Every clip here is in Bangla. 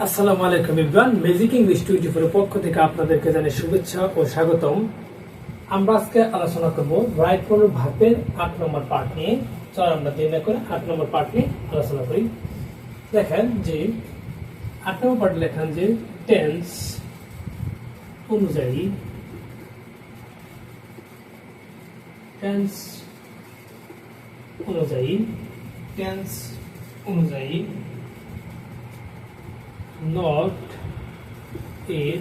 আসসালামু আলাইকুম ইবরান। ম্যাজিক ইংলিশ টোয়েন্টি পক্ষ থেকে আপনাদেরকে জানাই শুভেচ্ছা ও স্বাগতম। আমরা আজকে আলোচনা করব রাইট কোনো ভাবের আট নম্বর পার্ট নিয়ে। চল আমরা দিন করে আট নম্বর পার্ট নিয়ে আলোচনা করি। দেখেন যে আট নম্বর পার্ট লেখেন যে টেন্স অনুযায়ী টেন্স অনুযায়ী টেন্স অনুযায়ী নট এর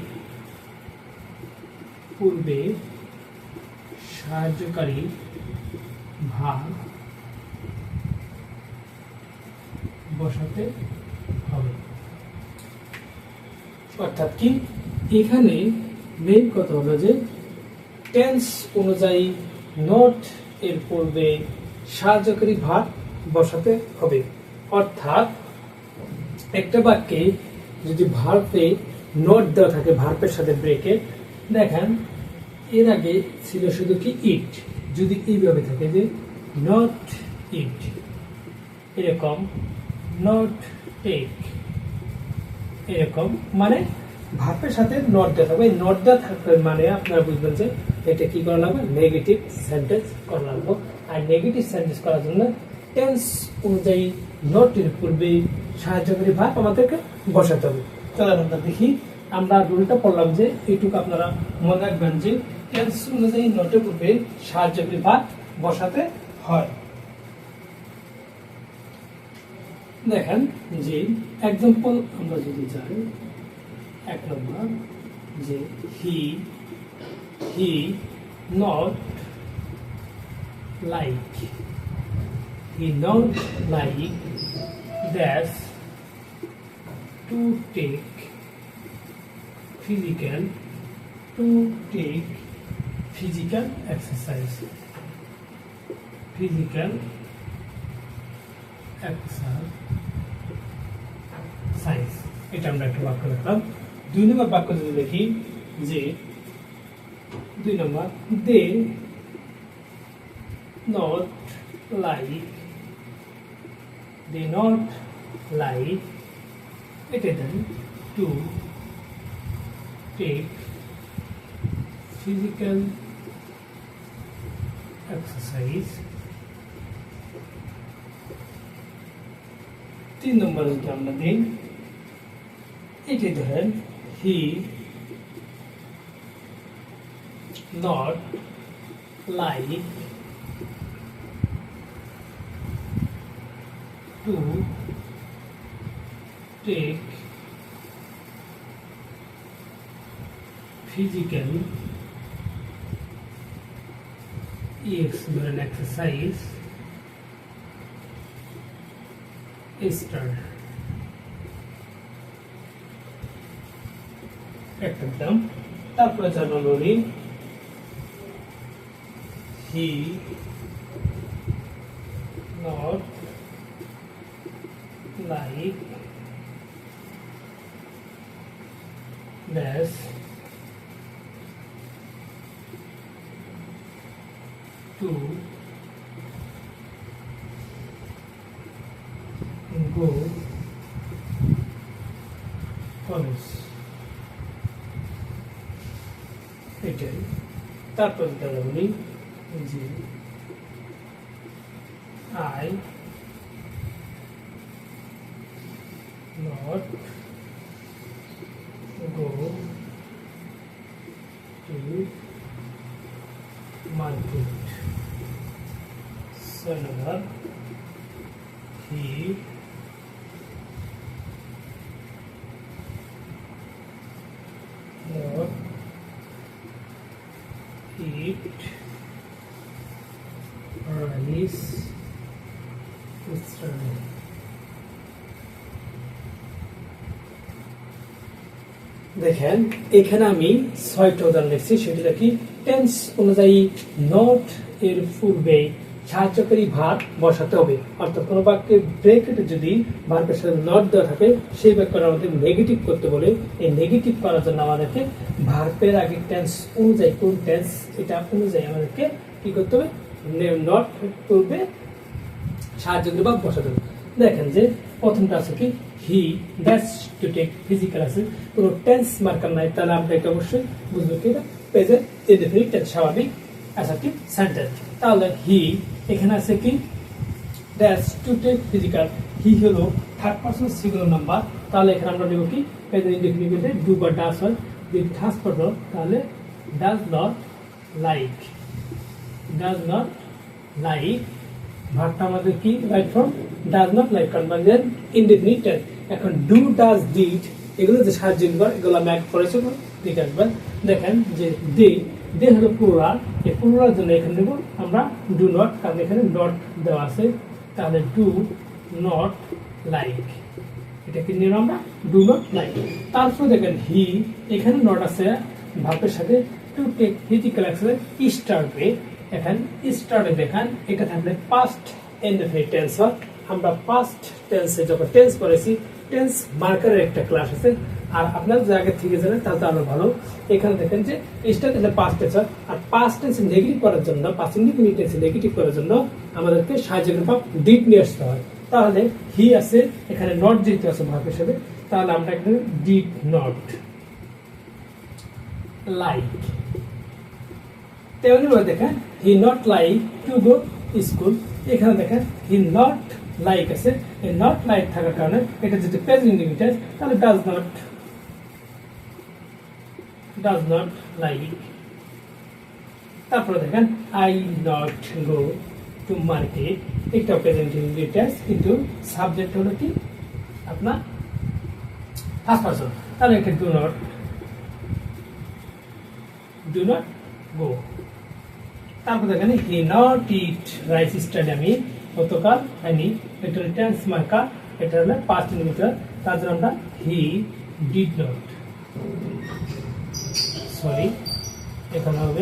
পূর্বে সাহায্যকারী ভাগ বসাতে হবে। অর্থাৎ কি? এখানে মেইন কথা হলো যে টেন্স অনুযায়ী নট এর পূর্বে সাহায্যকারী ভাগ বসাতে হবে। অর্থাৎ একটা বাক্যে যদি ভার্পে নোট দেওয়া থাকে ভার্পের সাথে ব্রেকে দেখেন, এর আগে ছিল শুধু কি ইট যদি এইভাবে থাকে যে নট ইট এরকম নট টেক এরকম মানে ভার্পের সাথে নট দেওয়া থাকবে। নট দেওয়া থাকবে মানে আপনারা বুঝবেন যে এটা কি করা লাগবে? নেগেটিভ সেন্টেন্স করা লাগবে। আর নেগেটিভ সেন্টেন্স করার জন্য টেন্স অনুযায়ী নটের পূর্বে সাহায্যকারী ভাব আমাদেরকে বসাতে হবে। চলেন আমরা দেখি, আমরা রুলটা পড়লাম যে এইটুকু আপনারা মনে রাখবেন যে অনুযায়ী নটের পূর্বে সাহায্যকারী ভাব বসাতে হয়। দেখেন যে এক্সাম্পল আমরা যদি যাই, এক নম্বর, যে he he not like he not like that to take physical to take physical exercise physical exercise এটা আমরা একটা বাক্য লিখলাম দুই নম্বর বাক্য যদি দেখি যে দুই নম্বর they not like they not like then to take physical exercise তিন নম্বর যদি আমরা দিই এটি ধরেন he not like to take physical EX ধরেন exercise start একটা দাম তারপরে চালু বলি he not like this to go college এটাই তারপর তারা বলি যে I not So another he not eat rice yesterday. দেখেন, এখানে আমি ছয়টা উদাহরণ লিখছি সেটি দেখি টেন্স অনুযায়ী নট এর পূর্বে সাহায্যকারী ভার বসাতে হবে। অর্থাৎ কোনো বাক্যে ব্রেকেটে যদি ভার্বের সাথে নট দেওয়া থাকে, সেই বাক্যটা আমাদের নেগেটিভ করতে বলে। এই নেগেটিভ করার জন্য আমাদেরকে ভার্বের আগে টেন্স অনুযায়ী, কোন টেন্স এটা অনুযায়ী আমাদেরকে কি করতে হবে? নট পূর্বে সাহায্যকারী ভাব বসাতে হবে। দেখেন যে প্রথমটা আছে কি? He that's to take physical আছে কোনো টেন্স মার্কার নাই, তাহলে আমরা এটা অবশ্যই বুঝব কি এটা টেন্স স্বাভাবিক। অ্যাসার্টিভ সেন্টেন্স তাহলে হি এখানে আছে কি? That's to take physical he হলো থার্ড পার্সন সিঙ্গুলার নাম্বার তাহলে এখানে আমরা নেব কি? ইনডেফিনিটে ডু বা ডাস হয়। যদি থার্ড পার্সন তাহলে does not like does not like ভার্বটা আমাদের কি? Right from does not like convergent indefinite tense এখন ডু ডাজ ডিড এগুলো যে সাহায্য এগুলো আমি এক করেছি দেখে আসবেন। দেখেন যে দে দে হলো প্লুরাল এই প্লুরাল জন্য এখানে নেব আমরা ডু নট কারণ এখানে নট দেওয়া আছে, তাহলে ডু নট লাইক এটা কি নিলাম আমরা? ডু নট লাইক তারপর দেখেন হি এখানে নট আছে, ভাবের সাথে টু টেক ফিজিক্যাল এক্সারসাইজ স্টার্টে এখন স্টার্টে দেখেন, এটা থাকলে পাস্ট ইনডেফিনিট টেন্স আমরা পাস্ট টেন্সে যখন টেন্স করেছি টেন্স মার্কারের একটা ক্লাস আছে আর আপনার আগে থেকে জানেন, তাহলে তো আরও ভালো। এখানে দেখেন যে স্টার্ট হলে পাস্ট টেন্স আর পাস্ট টেন্স নেগেটিভ করার জন্য পাস্ট ইনডিফিনিট টেন্স নেগেটিভ করার জন্য আমাদেরকে সাহায্যের ভাব ডিট নিয়ে আসতে হয়। তাহলে হি আছে, এখানে নট যেহেতু আছে ভাব হিসেবে, তাহলে আমরা এখানে ডিড নট লাইক তেমনি ভাবে দেখেন he not like to go school এখানে দেখেন হি নট লাইক আছে। এই নট লাইক থাকার কারণে এটা যদি প্রেজেন্ট ইন্ডিভিটার তাহলে does not does not like তারপরে দেখেন I not go to market এটা প্রেজেন্ট ইন্ডিভিটার কিন্তু সাবজেক্ট হলো কি? আপনার ফার্স্ট পারসন তাহলে এটা do not do not go তারপর দেখেন হি নট ইট রাইস স্টেডিয়ামে গতকাল হয়নি এটা টেন্স মার্কার এটা হলো পাঁচ কিলোমিটার তার জন্য আমরা হি ডিড নট সরি এখানে হবে।